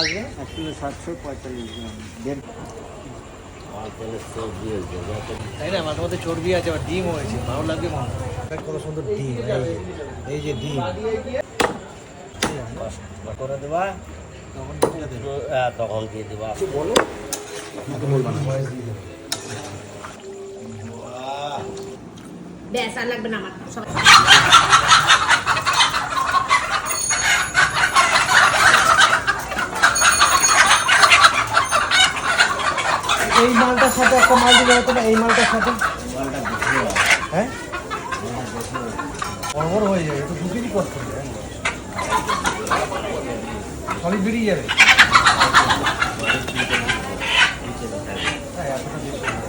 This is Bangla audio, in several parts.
আসবে? এক কিলো সাতশো পঁয়তাল্লিশ গ্রাম। দেড় তাই না? মাঝে মধ্যে চর্বি আছে আবার ডিম হয়েছে। ভালো লাগবে মনে কত সুন্দর ডিম এই যে এই যে ডিম। করে দেবা? তখন দেবে। তো, হ্যাঁ, তখন দিয়ে দেবা। ব্যাস আর লাগবে না আমার। এই মালটার সাথে একটা মাল দিলে হতো না এই মালটার সাথে। মালটা হ্যাঁ? হয় বড় বড় হয়ে যাবে একটু দুদিনই করতে হবে বেরিয়ে যাবে হ্যাঁ, এতটা বেশি যাবে।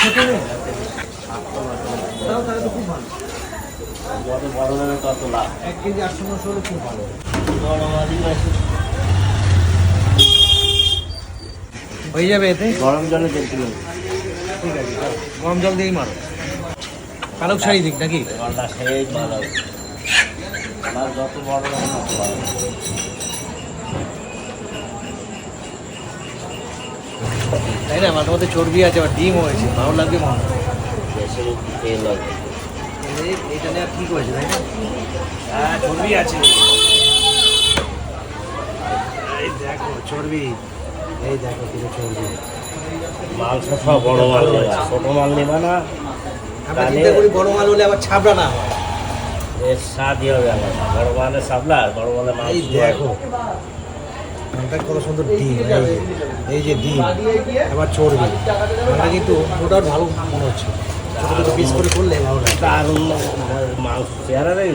ছোট নেই তাহলে তো খুব ভালো যত বড় নেবে তত লাভ এক কেজি আটশো নশো হলে খুব ভালো বড় মাছই বেশি হয়ে যাবে এতে? গরম জলে দেড় কিলো ঠিক আছে গরম জল দিয়েই মারো। পালক শাড়ি দিক নাকি? সেই ভালো মাছ যত বড় তত ভালো তাই না? মাঝে মধ্যে চর্বি আছে আবার ডিম হয়েছে। ভালো লাগবে মনে হয়। তেল এই- এইটা নেওয়া ঠিক হয়েছে তাই না? হ্যাঁ চর্বি আছে। এই দেখো চর্বি। এই দেখো পুরো চর্বি মাংস সব বড় মাল নেবা ছোট মাল নেবা না আমরা তাহলে চিন্তা করি বড় মাল হলে আবার ছাবড়া না হয়। এর স্বাদই হবে আলাদা। বড় মালে সাবলা আর বড় মালে মাংস দেখো কত সুন্দর ডিম এই যে ডিম আবার চর্বি এটা কিন্তু ওটাও ভালো মনে হচ্ছে। ছোটো ছোটো পিস করে করলে ভালো লাগে। দারুণ মাংস চেহারা নেই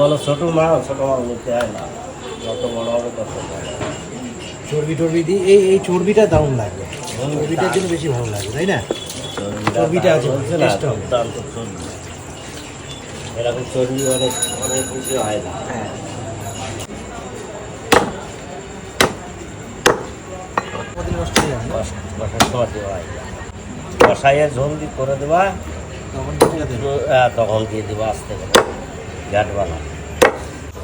বলো ছোট মাল ছোট মাল নিতে হয় না। যত বড় হবে তত ভালো চর্বি টর্বি দিয়ে এই এই চর্বিটা দারুণ লাগবে চর্বিটার জন্য বেশি ভালো লাগে তাই না? চর্বিটা আছে, এরকম চর্বি অনেক অনেক কিছু হয় না। হ্যাঁ। কষাইয়ের ঝোল দিয়ে করে দেবা। তখন দিয়ে দেবা। আস্তে করে। ঘাট বানা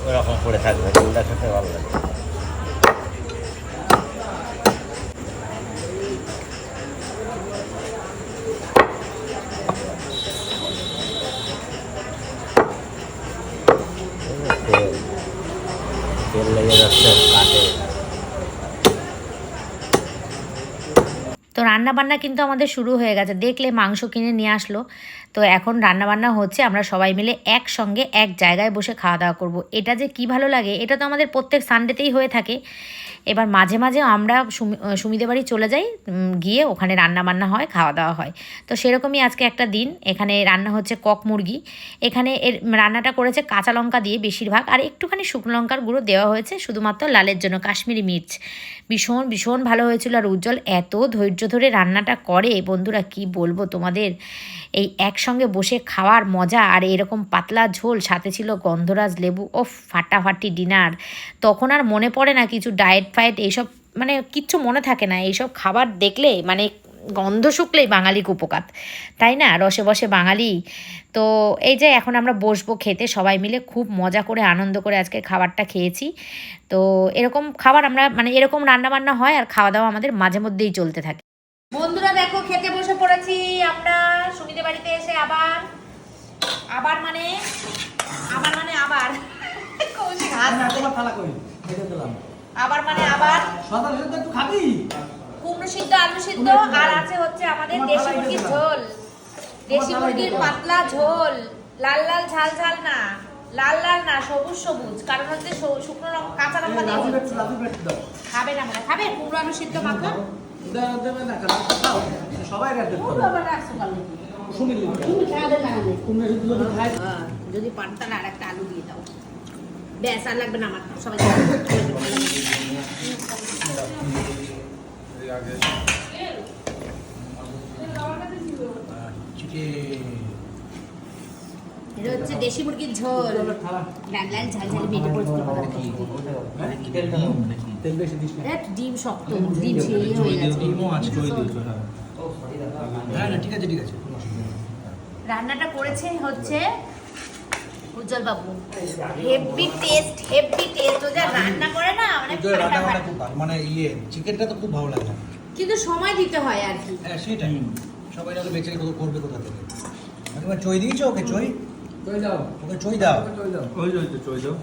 ওরকম পড়ে থাকবে ঝোলটা খেতে ভালো লাগে তেল তেল যাচ্ছে। কাটে তো রান্না বান্না কিন্তু আমাদের শুরু হয়ে গেছে। দেখলে মাংস কিনে নিয়ে আসলো। তো এখন রান্নাবান্না হচ্ছে আমরা সবাই মিলে একসঙ্গে এক জায়গায় বসে খাওয়া দাওয়া করব। এটা যে কি ভালো লাগে এটা তো আমাদের প্রত্যেক সানডেতেই হয়ে থাকে। এবার মাঝে মাঝে আমরা সুমি- আহ, সুমিদের বাড়ি চলে যাই গিয়ে ওখানে রান্না বান্না হয় খাওয়া দাওয়া হয়। তো সেরকমই আজকে একটা দিন এখানে রান্না হচ্ছে কক মুরগি। এখানে এর রান্নাটা করেছে কাঁচা লঙ্কা দিয়ে বেশিরভাগ আর একটুখানি শুকনো লঙ্কার গুঁড়ো দেওয়া হয়েছে শুধুমাত্র লালের জন্য কাশ্মীরি মির্চ। ভীষণ ভীষণ ভালো হয়েছিল আর উজ্জ্বল এত ধৈর্য ধরে রান্নাটা করে, বন্ধুরা কি বলব তোমাদের? এই একসঙ্গে বসে খাওয়ার মজা আর এরকম পাতলা ঝোল, সাথে ছিল গন্ধরাজ লেবু ও ফাটাফাটি ডিনার। তখন আর মনে পড়ে না কিছু ডায়েট ফায়েট, এইসব মানে কিচ্ছু মনে থাকে না, এইসব খাবার দেখলে মানে গন্ধ শুকলেই বাঙালি কুপকাত তাই না? রসে বসে বাঙালি। তো এই যে এখন আমরা বসবো খেতে, সবাই মিলে খুব মজা করে, আনন্দ করে আজকে খাবারটা খেয়েছি। তো এরকম খাবার আমরা মানে এরকম রান্না বান্না হয় আর খাওয়া দাওয়া আমাদের মাঝে মধ্যেই চলতে থাকে। বন্ধুরা দেখো খেতে বসে পড়েছি আমরা সুমিদের বাড়িতে এসে আবার আবার মানে আবার মানে আবার আবার মানে আবার কুমড়ো সিদ্ধ আলু সিদ্ধ আর আছে হচ্ছে আমাদের দেশি মুরগির ঝোল দেশি মুরগির পাতলা ঝোল লাল লাল ঝাল ঝাল না লাল লাল না সবুজ সবুজ কারণ হচ্ছে শুকনো লঙ্কা কাঁচা লঙ্কা দিয়ে খাবে না মানে খাবে কুমড়ো আলু সিদ্ধ মাখা দেবে না কেন সবাই যদি হ্যাঁ, আর একটা আলু দিয়ে দাও। ব্যাস আর লাগবে না আমার। সবাই এটা হচ্ছে দেশি মুরগির ঝোল। থালা। লাল লাল ঝাল ঝাল বেটে পড়ছে। তেল বেশি দিস না। ডিম শক্ত ডিম ছিঁড়ে হয়ে গেছে। ডিমও আজকে ওই দিল হ্যাঁ না ঠিক আছে ঠিক আছে। রান্নাটা করেছে হচ্ছে উজ্জ্বল বাবু। হেভি টেস্ট হেভি টেস্ট ও যা রান্না করে না মানে রান্না খুব ভালো। মানে ইয়ে চিকেনটা তো খুব ভালো লাগে। কিন্তু সময় দিতে হয় আর কি। হ্যাঁ সেটাই। সবাই নাহলে বেচারি কত করবে কোথা থেকে? একবার চই দিয়েছ ওকে চই? চলে যাও ওকে চই দাও। ওই তো চলে যাও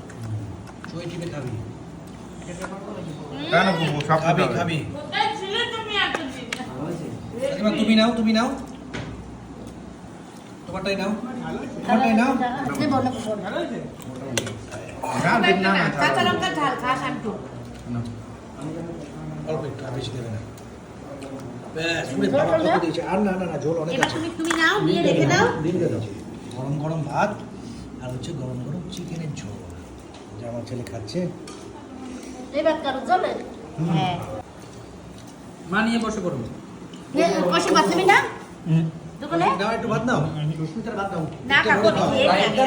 চই টিপে খাবি। কেন বুবু সব খাবি? খাবি এবার তুমি নাও তুমি নাও। তোমারটাই নাও। তোমারটাই নাও। কাঁচা লঙ্কা ঝাল খাস অল্প একটু বেশি দেবে না? আর ঝোল অনেক আছে। তুমি তুমি নাও নিয়ে রেখে দাও। গরম গরম ভাত আর হচ্ছে গরম গরম চিকেনের ঝোল। যে আমার ছেলে খাচ্ছে এবার কারও চলে হ্যাঁ। মা নিয়ে বসে পড়ো। বসে ভাত নেবে না? দোকানে নাও একটু ভাত নাও সুস্মিতার ভাত নাও না কাকু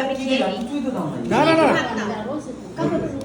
আমি খেয়ে আমি খেয়ে দাও না না না ভাত